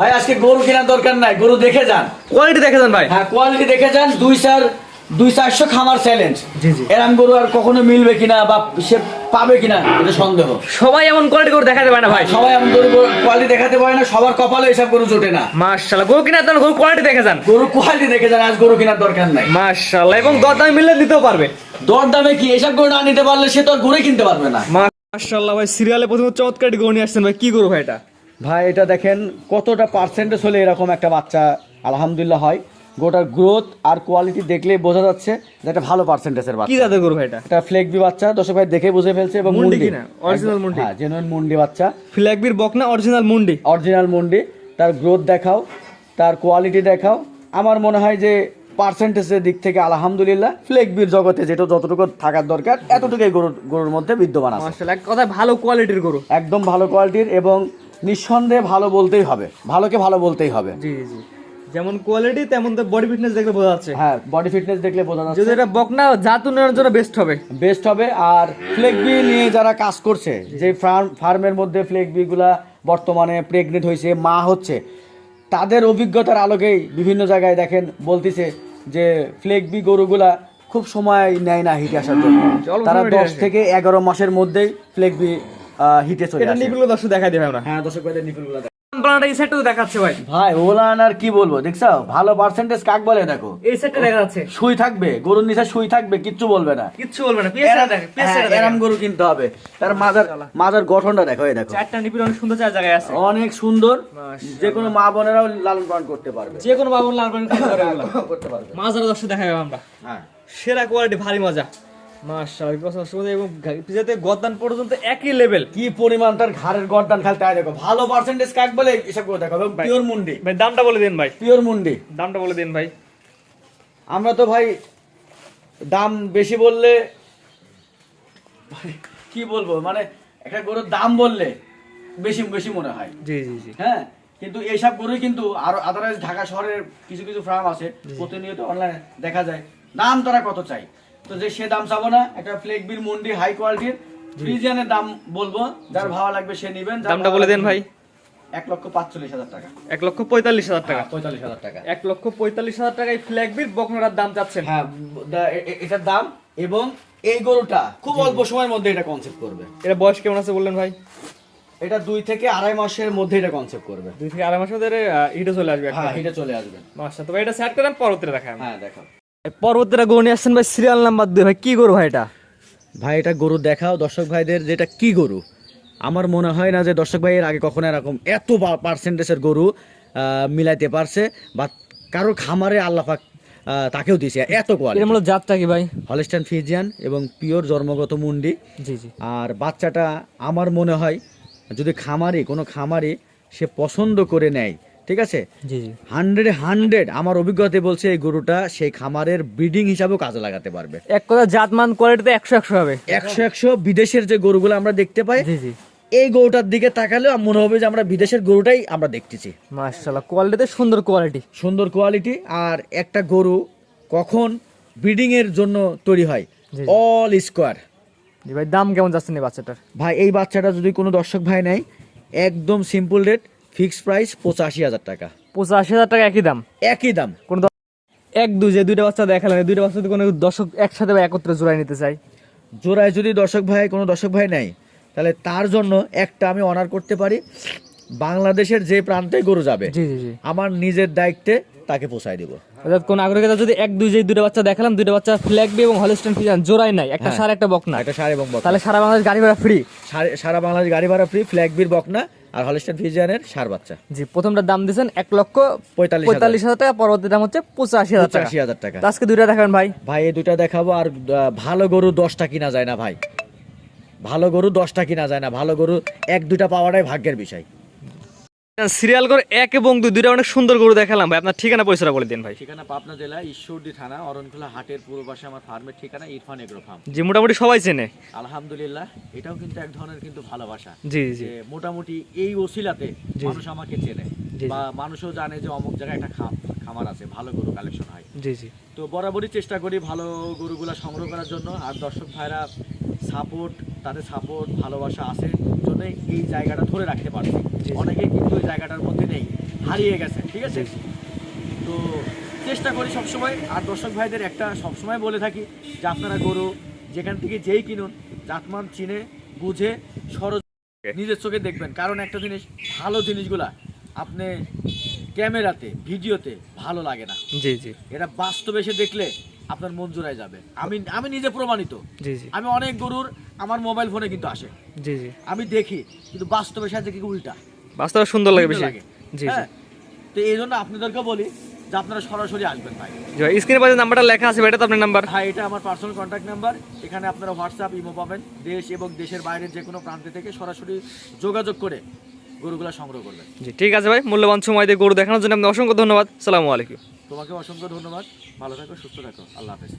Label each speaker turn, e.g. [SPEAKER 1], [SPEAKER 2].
[SPEAKER 1] ভাই আজকে গরু কেনার দরকার নাই গরু দেখে যান।
[SPEAKER 2] কোয়ালিটি দেখে যান ভাই।
[SPEAKER 1] হ্যাঁ কোয়ালিটি দেখে যান দুই চার দুই চারশো খামার চ্যালেঞ্জ। এরম গরু আর কখনো মিলবে কিনা বা সে পাবে কিনা এটা সন্দেহ।
[SPEAKER 2] সবাই এমন কোয়ালিটি করে দেখাতে পারে না ভাই।
[SPEAKER 1] সবাই এমন গরু কোয়ালিটি দেখাতে পারে না সবার কপালে এসব গরু জোটে না।
[SPEAKER 2] মাশাআল্লাহ গরু কিনার দাম গরু কোয়ালিটি দেখে যান।
[SPEAKER 1] গরু কোয়ালিটি দেখে যান আজ গরু কেনার দরকার নাই।
[SPEAKER 2] মাশাআল্লাহ এবং দরদাম মিললে দিতেও পারবে।
[SPEAKER 1] দর দামে কি এসব গরু না নিতে পারলে সে তো আর গরু কিনতে পারবে না।
[SPEAKER 2] মাশাআল্লাহ ভাই সিরিয়ালে প্রথমে চমৎকার গরু নিয়ে আসছেন ভাই কি গরু ভাই এটা?
[SPEAKER 1] ভাই এটা দেখেন কতটা পার্সেন্টেজ হলে এরকম একটা বাচ্চা আলহামদুলিল্লাহ হয়। গোটার গ্রোথ আর কোয়ালিটি দেখলেই বোঝা যাচ্ছে যে একটা ভালো পার্সেন্টেজের
[SPEAKER 2] কি
[SPEAKER 1] বাচ্চা।
[SPEAKER 2] জাতের গরু ভাই এটা?
[SPEAKER 1] একটা ফ্লেগবি বাচ্চা দর্শক ভাই দেখে বুঝে ফেলছে এবং
[SPEAKER 2] মুন্ডি কিনা? Original মুন্ডি?
[SPEAKER 1] হ্যাঁ জেনুইন মুন্ডি বাচ্চা।
[SPEAKER 2] ফ্ল্যাগবির বকনা অরিজিনাল মুন্ডি।
[SPEAKER 1] অরিজিনাল মুন্ডি। তার গ্রোথ দেখাও তার কোয়ালিটি দেখাও। আমার মনে হয় যে পার্সেন্টেজের দিক থেকে আলহামদুলিল্লাহ ফ্লেগবির জগতে যেটা যতটুকু থাকার দরকার এতটুকুই গরুর গরুর মধ্যে বিদ্যমান আছে।
[SPEAKER 2] কথায় ভালো কোয়ালিটির গরু।
[SPEAKER 1] একদম ভালো কোয়ালিটির এবং নিঃসন্দেহে ভালো বলতেই হবে। ভালোকে ভালো বলতেই হবে।
[SPEAKER 2] জি জি। যেমন কোয়ালিটি তেমন তো বডি ফিটনেস দেখলে বোঝা যাচ্ছে।
[SPEAKER 1] হ্যাঁ বডি ফিটনেস দেখলে বোঝা যাচ্ছে।
[SPEAKER 2] যদি এটা বকনা জাত উন্নয়নের জন্য বেস্ট হবে।
[SPEAKER 1] বেস্ট হবে। আর ফ্লেগবি নিয়ে যারা কাজ করছে যে ফার্ম ফার্মের মধ্যে ফ্লেগবি গুলা বর্তমানে প্রেগনেন্ট হয়েছে মা হচ্ছে তাদের অভিজ্ঞতার আলোকেই বিভিন্ন জায়গায় দেখেন বলতিছে যে ফ্লেগবি গরুগুলা খুব সময় নেয় না হিটে আসার জন্য। তারা দশ থেকে এগারো মাসের মধ্যেই ফ্লেগবি হিটে চলে আসে।
[SPEAKER 2] দর্শক দেখা দিবে আমরা।
[SPEAKER 1] হ্যাঁ দর্শক ভাইদের নিপুণগুলো দেখো।
[SPEAKER 2] এই সেটটা দেখাচ্ছে ভাই।
[SPEAKER 1] ভাই ওলান কি বলব দেখছ? ভালো পার্সেন্টেজ কাক বলে দেখো?
[SPEAKER 2] এই সেটটা দেখা যাচ্ছে।
[SPEAKER 1] সুই থাকবে গরুর নিচে সুই থাকবে কিচ্ছু বলবে না।
[SPEAKER 2] কিচ্ছু বলবে না পিএসটা দেখে পিএসটা
[SPEAKER 1] হ্যাঁ, গরু কিনতে হবে। তার মাজার মাজার গঠনটা দেখো এই দেখো।
[SPEAKER 2] চারটা নিপিল অনেক সুন্দর চার জায়গায় আছে।
[SPEAKER 1] অনেক সুন্দর। যে কোনো মা বোনেরাও লালন পালন করতে পারবে।
[SPEAKER 2] যে কোনো বাবুর লাল পানি করে এগুলো
[SPEAKER 1] করতে পারবে।
[SPEAKER 2] মাজার দর্শক দেখা যাবে আমরা।
[SPEAKER 1] হ্যাঁ।
[SPEAKER 2] সেরা কোয়ালিটি ভারী মজা। মাশাআল্লাহ এবং পিজাতে গদ্দান পর্যন্ত একই লেভেল
[SPEAKER 1] কি পরিমাণ তার ঘাড়ের গর্দান খাল তাই দেখো ভালো পার্সেন্টেজ কাক বলে এসব করে দেখো এবং পিওর মুন্ডি।
[SPEAKER 2] ভাই দামটা বলে দিন ভাই।
[SPEAKER 1] পিওর মুন্ডি।
[SPEAKER 2] দামটা বলে দিন ভাই।
[SPEAKER 1] আমরা তো ভাই দাম বেশি বললে কি বলব মানে একটা গরুর দাম বললে বেশি বেশি মনে হয়।
[SPEAKER 2] জি জি জি।
[SPEAKER 1] হ্যাঁ কিন্তু এইসব গরুই কিন্তু আরও আদারওয়াইজ ঢাকা শহরের কিছু কিছু ফার্ম আছে প্রতিনিয়ত অনলাইনে দেখা যায়। দাম তারা কত চাই তো যে সে দাম চাবো না একটা ফ্লেগবির মুন্ডি হাই কোয়ালিটির ফ্রিজিয়ানের দাম বলব যার ভালো লাগবে সে নিবেন
[SPEAKER 2] দামটা বলে দেন ভাই।
[SPEAKER 1] এক লক্ষ পাঁচচল্লিশ হাজার টাকা।
[SPEAKER 2] এক লক্ষ পঁয়তাল্লিশ হাজার টাকা।
[SPEAKER 1] পঁয়তাল্লিশ হাজার টাকা।
[SPEAKER 2] এক লক্ষ পঁয়তাল্লিশ হাজার টাকায় ফ্ল্যাগবির বকনার দাম চাচ্ছেন।
[SPEAKER 1] হ্যাঁ এটার দাম এবং এই গরুটা খুব অল্প সময়ের মধ্যে এটা কনসেপ্ট করবে।
[SPEAKER 2] এটা বয়স কেমন আছে বললেন ভাই?
[SPEAKER 1] এটা দুই থেকে আড়াই মাসের মধ্যে এটা কনসেপ্ট করবে।
[SPEAKER 2] দুই থেকে আড়াই মাসের মধ্যে ইটে চলে আসবে
[SPEAKER 1] হ্যাঁ এটা চলে আসবে।
[SPEAKER 2] মাসা তো এটা সেট করেন পরবর্তীতে দেখায়
[SPEAKER 1] হ্যাঁ দেখো
[SPEAKER 2] পরবর্তীটা গরু নিয়ে আসছেন ভাই সিরিয়াল নাম্বার দুই। ভাই কি গরু ভাই এটা?
[SPEAKER 1] ভাই এটা গরু দেখাও দর্শক ভাইদের যেটা কি গরু? আমার মনে হয় না যে দর্শক ভাইয়ের আগে কখনো এরকম এত পার্সেন্টেজের গরু মিলাইতে পারছে বা কারও খামারে আল্লাহাক তাকেও দিয়েছে এত কোয়ালিটি
[SPEAKER 2] মূলত জাতটা কি ভাই?
[SPEAKER 1] হলিস্টান ফিজিয়ান এবং পিওর জন্মগত মুন্ডি।
[SPEAKER 2] জি জি।
[SPEAKER 1] আর বাচ্চাটা আমার মনে হয় যদি খামারি কোনো খামারি সে পছন্দ করে নেয় ঠিক আছে? হান্ড্রেড হান্ড্রেড আমার অভিজ্ঞতা বলছে এই গরুটা সেই খামারের ব্রিডিং হিসাবেও কাজে লাগাতে পারবে।
[SPEAKER 2] এক কথা জাতমান কোয়ালিটিতে একশো একশো হবে।
[SPEAKER 1] একশো একশো বিদেশের যে গরুগুলো আমরা দেখতে পাই এই গরুটার দিকে তাকালেও মনে হবে যে আমরা বিদেশের গরুটাই আমরা দেখতেছি।
[SPEAKER 2] মাশাআল্লাহ কোয়ালিটিতে সুন্দর কোয়ালিটি
[SPEAKER 1] সুন্দর কোয়ালিটি আর একটা গরু কখন ব্রিডিং এর জন্য তৈরি হয়? অল স্কোয়ার
[SPEAKER 2] ভাই দাম কেমন যাচ্ছে এই বাচ্চাটার?
[SPEAKER 1] ভাই এই বাচ্চাটা যদি কোনো দর্শক ভাই নাই একদম সিম্পল রেট ফিক্সড প্রাইস পঁচাশি হাজার টাকা।
[SPEAKER 2] পঁচাশি হাজার টাকা একই দাম?
[SPEAKER 1] একই দাম।
[SPEAKER 2] কোন এক দুই যে দুইটা বাচ্চা দেখালেন দুইটা বাচ্চা যদি কোনো দর্শক একসাথে বা একত্রে জোড়াই নিতে চাই
[SPEAKER 1] জোড়ায় যদি দর্শক ভাই কোনো দর্শক ভাই নেয় তাহলে তার জন্য একটা আমি অনার করতে পারি বাংলাদেশের যে প্রান্তে গরু যাবে
[SPEAKER 2] জি জি জি।
[SPEAKER 1] আমার নিজের দায়িত্বে তাকে পোষায় দিব।
[SPEAKER 2] অর্থাৎ কোন আগ্রহীতা যদি এক দুই যে দুইটা বাচ্চা দেখালাম দুইটা বাচ্চা ফ্ল্যাগবি এবং হলিস্টন ফিজান জোড়াই নাই একটা
[SPEAKER 1] হ্যাঁ।
[SPEAKER 2] সার একটা বকনা
[SPEAKER 1] একটা সার এবং বকনা
[SPEAKER 2] তাহলে সারা বাংলাদেশ গাড়ি ভাড়া ফ্রি
[SPEAKER 1] সারে- সারা বাংলাদেশ গাড়ি ভাড়া ফ্রি ফ্ল্যাগবির বকনা আর হলিস্টান ফিজিয়ানের সার বাচ্চা।
[SPEAKER 2] জি প্রথমটার দাম দিয়েছেন এক লক্ষ
[SPEAKER 1] পঁয়তাল্লিশ
[SPEAKER 2] হাজার। টাকা পরবর্তী দাম হচ্ছে পঁচাশি হাজার
[SPEAKER 1] পঁচাশি হাজার টাকা।
[SPEAKER 2] আজকে দুইটা দেখাবেন ভাই।
[SPEAKER 1] ভাই এই দুইটা দেখাবো আর ভালো গরু দশটা কিনা যায় না ভাই। ভালো গরু দশটা কিনা যায় না। ভালো গরু এক দুটা পাওয়াটাই ভাগ্যের বিষয়।
[SPEAKER 2] সিরিয়াল করে এক এবং দুই দুইটা অনেক সুন্দর গরু দেখালাম ভাই। আপনার ঠিকানা পয়সাটা বলে দিন ভাই।
[SPEAKER 1] ঠিকানা পাবনা জেলা ঈশ্বরদী থানা অরণখোলা হাটের পূর্ব পাশে আমার ফার্মের ঠিকানা ইরফান এগ্রো ফার্ম
[SPEAKER 2] জি মোটামুটি সবাই চেনে।
[SPEAKER 1] আলহামদুলিল্লাহ এটাও কিন্তু এক ধরনের কিন্তু ভালোবাসা।
[SPEAKER 2] জি জি।
[SPEAKER 1] মোটামুটি এই ওসিলাতে মানুষ আমাকে চেনে। বা মানুষও জানে যে অমুক জায়গায় একটা খাম- খামার আছে ভালো গরু কালেকশন হয়।
[SPEAKER 2] জি জি।
[SPEAKER 1] তো বরাবরই চেষ্টা করি ভালো গরুগুলা সংগ্রহ করার জন্য। আর দর্শক ভাইরা সাপোর্ট তাদের সাপোর্ট ভালোবাসা আছে জন্য এই জায়গাটা ধরে রাখতে পারছি। অনেকে কিন্তু এই জায়গাটার মধ্যে নেই হারিয়ে হারিয়ে গেছে ঠিক আছে? তো চেষ্টা করি সবসময় আর দর্শক ভাইদের একটা সবসময় বলে থাকি যে আপনারা গরু যেখান থেকে যেই কিনুন জাতমান চিনে বুঝে সরজ নিজের চোখে দেখবেন। কারণ একটা জিনিস ভালো জিনিসগুলা আপনি ক্যামেরাতে ভিডিওতে ভালো লাগে না।
[SPEAKER 2] জি জি।
[SPEAKER 1] এটা বাস্তবে এসে দেখলে আপনার মন জোড়ায় যাবে। আমি আমি নিজে প্রমাণিত। আমি অনেক গরুর আমার মোবাইল ফোনে কিন্তু আসে।
[SPEAKER 2] জি জি।
[SPEAKER 1] আমি দেখি কিন্তু বাস্তবের সাথে কি উল্টা?
[SPEAKER 2] বাস্তবে সুন্দর লাগে বেশি।
[SPEAKER 1] লাগে।
[SPEAKER 2] জি
[SPEAKER 1] হ্যাঁ? তো এই জন্য আপনাদেরকে বলি যে আপনারা সরাসরি আসবেন ভাই।
[SPEAKER 2] স্ক্রিনে পাশে নাম্বারটা লেখা আছে এটা তো আপনার নাম্বার
[SPEAKER 1] হ্যাঁ এটা আমার পার্সোনাল কন্ট্যাক্ট নাম্বার এখানে আপনারা হোয়াটসঅ্যাপ ইমো পাবেন। দেশ এবং দেশের বাইরের যে কোনো প্রান্ত থেকে সরাসরি যোগাযোগ করে গরুগুলা সংগ্রহ করবেন।
[SPEAKER 2] জি ঠিক আছে ভাই মূল্যবান সময় দিয়ে গরু দেখানোর জন্য আপনি অসংখ্য ধন্যবাদ। সালামু আলাইকুম।
[SPEAKER 1] তোমাকে অসংখ্য ধন্যবাদ। ভালো থাকো সুস্থ থাকো। আল্লাহ হাফেজ।